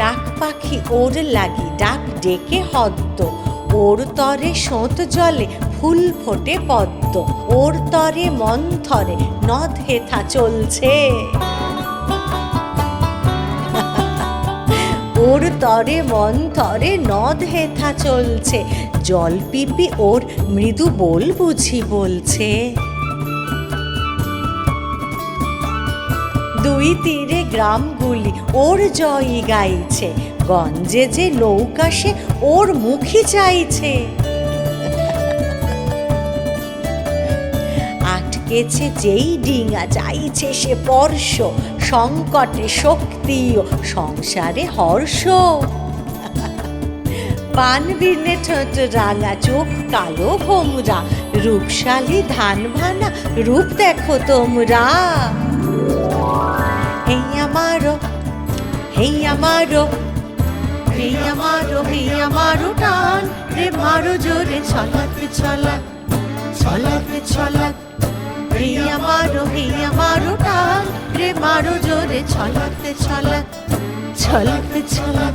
ডাক পাখি ওর লাগি, ডাক ডেকে হদ্দ। ওর তরে সোঁত জলে ফুল ফোটে পদ্ম। ওর তরে মন্থরে নদ হেথা চলছে। ওর তরে মন্থরে নদ হেথা চলছে। জল পিপি ওর মৃদু বল বুঝি বলছে। দুই তীরে গ্রামগুলি ওর জয়ই গাইছে। গঞ্জে যে নৌকা সে ওর মুখই চাইছে। আটকেছে যেই ডিঙা, চাইছে সে পর্শ সংকটে শক্তি ও সংসারে হর্ষ। পান বিনে ঠোঁট রাঙা, চোখ কালো ভোমরা রূপশালী ধান ভানা রূপ দেখো তোমরা। হেই আমারো হেই আমারো হেই আমারো হেই আমারো টান। রে মারো জোরে ছলাতে ছলাক ছলাতে ছলাক। হে আমারও হে আমারও টান। রে মারো জোরে ছলাতে ছলাক ছলাতে ছলাক।